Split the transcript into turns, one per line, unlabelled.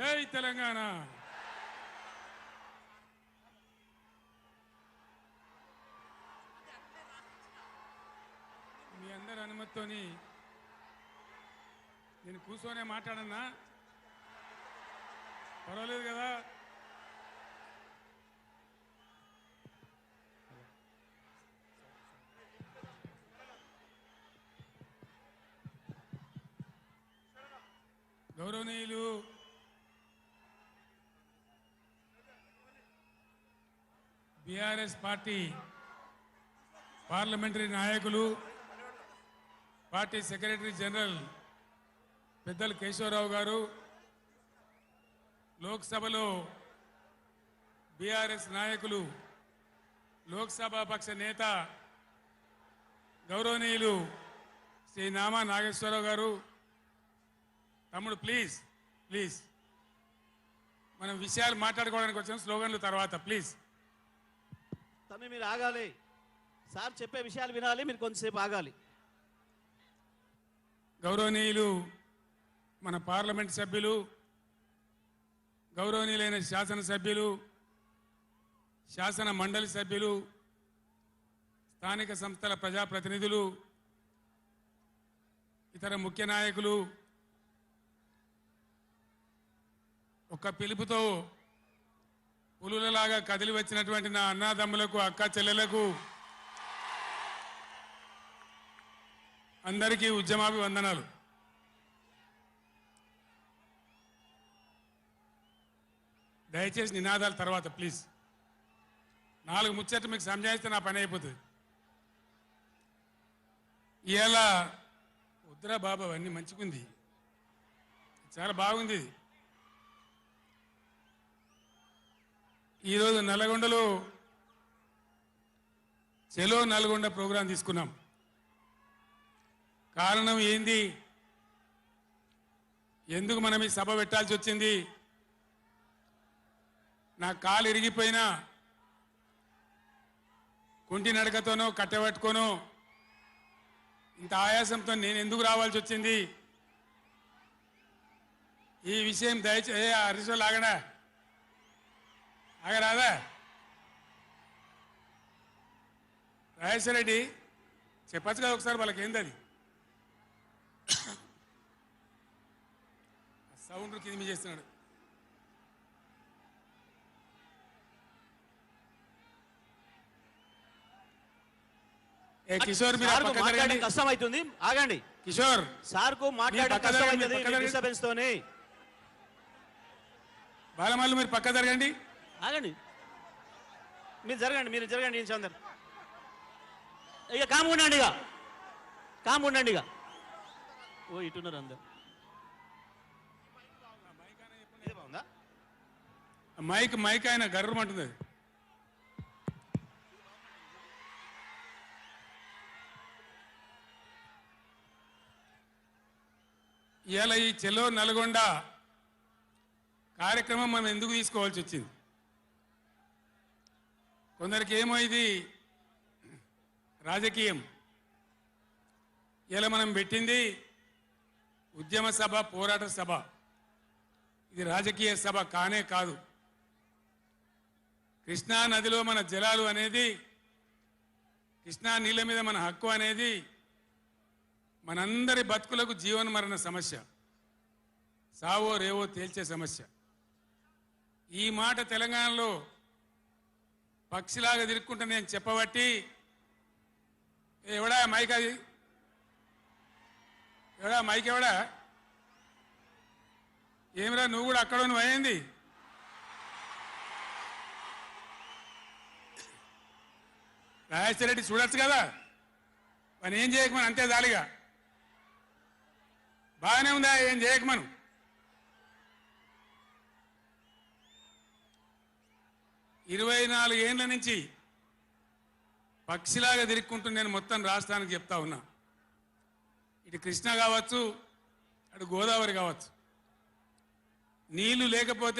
జై తెలంగాణ. మీ అందరి అనుమతితోని నేను కూర్చొనే మాట్లాడన్నా? పర్వాలేదు కదా? గౌరవనీయులు బీఆర్ఎస్ పార్టీ పార్లమెంటరీ నాయకులు పార్టీ సెక్రటరీ జనరల్ పెద్దలు కేశవరావు గారు లోక్సభలో బీఆర్ఎస్ నాయకులు లోక్సభ పక్ష నేత గౌరవనీయులు శ్రీ నామా నాగేశ్వరరావు గారు. తమ్ముడు ప్లీజ్ ప్లీజ్ మనం విషయాలు మాట్లాడుకోవడానికి వచ్చిన స్లోగన్లు తర్వాత ప్లీజ్
తమ్మి మీరు ఆగాలి. సార్ చెప్పే విషయాలు వినాలి మీరు కొంతసేపు ఆగాలి.
గౌరవనీయులు మన పార్లమెంట్ సభ్యులు గౌరవనీయులైన శాసనసభ్యులు శాసన మండలి సభ్యులు స్థానిక సంస్థల ప్రజాప్రతినిధులు ఇతర ముఖ్య నాయకులు ఒక పిలుపుతో పులులలాగా కదిలి వచ్చినటువంటి నా అన్నదమ్ములకు అక్క చెల్లెలకు అందరికీ ఉద్యమాభివందనాలు. దయచేసి నినాదాల తర్వాత ప్లీజ్. నాలుగు ముచ్చట్లు మీకు సంజాయిస్తే నా పని అయిపోతుంది. ఇలా ఉద్రా బాబు అవన్నీ మంచిగుంది. చాలా బాగుంది. ఈరోజు నల్గొండలో చెలో నల్గొండ ప్రోగ్రాం తీసుకున్నాం. కారణం ఏంది? ఎందుకు మనం ఈ సభ పెట్టాల్సి వచ్చింది? నా కాలు ఇరిగిపోయినా కుంటి నడకతోనో కట్టబట్టుకోనో ఇంత ఆయాసంతో నేను ఎందుకు రావాల్సి వచ్చింది? ఈ విషయం దయచేసి అరిసో లాగడా ఆగరాదా? రాజేశ్వర రెడ్డి చెప్పచ్చు కదా ఒకసారి వాళ్ళకి ఏంది అది సౌండ్ కింది చేస్తున్నాడు. ఏ కిషోర్
మాట్లాడడం. కష్టం అవుతుంది ఆగండి.
కిషోర్
సార్కు మాట్లాడడం
పక్క
కష్టం అవుతుంది. డిస్టర్బెన్స్ తోని
బాలమల్లు మీరు పక్క జరగండి.
ఆగండి. మీరు జరగండి మీరు జరగండి ఏం అందరు ఇక కాము ఉండండి ఇక. కాము ఉండండి ఇక. ఓ ఇటున్నారు అందరు. బాగుందా
మైక్ మైక్ ఆయన గర్రమంటుంది అది ఇవాళ ఈ చెలో నల్గొండ కార్యక్రమం మనం ఎందుకు తీసుకోవాల్సి వచ్చింది? కొందరికి ఏమో ఇది రాజకీయం. ఇలా మనం పెట్టింది ఉద్యమ సభ పోరాట సభ. ఇది రాజకీయ సభ కానే కాదు. కృష్ణా నదిలో మన జలాలు అనేది కృష్ణా నీళ్ళ మీద మన హక్కు అనేది మనందరి బతుకులకు జీవన మరణ సమస్య. సావో రేవో తేల్చే సమస్య. ఈ మాట తెలంగాణలో పక్షిలాగా తిరుక్కుంటే నేను చెప్పబట్టి ఎవడా మైక్ అది? ఎవడా మైక్ ఎవడా? ఏమిరా నువ్వు కూడా అక్కడ నువ్వు అయింది రాజేశ్వర రెడ్డి చూడొచ్చు కదా? మనం ఏం చేయకమని అంతే జాలిగా. బాగానే ఉందా? ఏం చేయకమను? ఇరవై నాలుగు ఏండ్ల నుంచి పక్షిలాగా తిరుక్కుంటూ నేను మొత్తం రాష్ట్రానికి చెప్తా ఉన్నా. ఇటు కృష్ణ కావచ్చు అటు గోదావరి కావచ్చు. నీళ్ళు లేకపోతే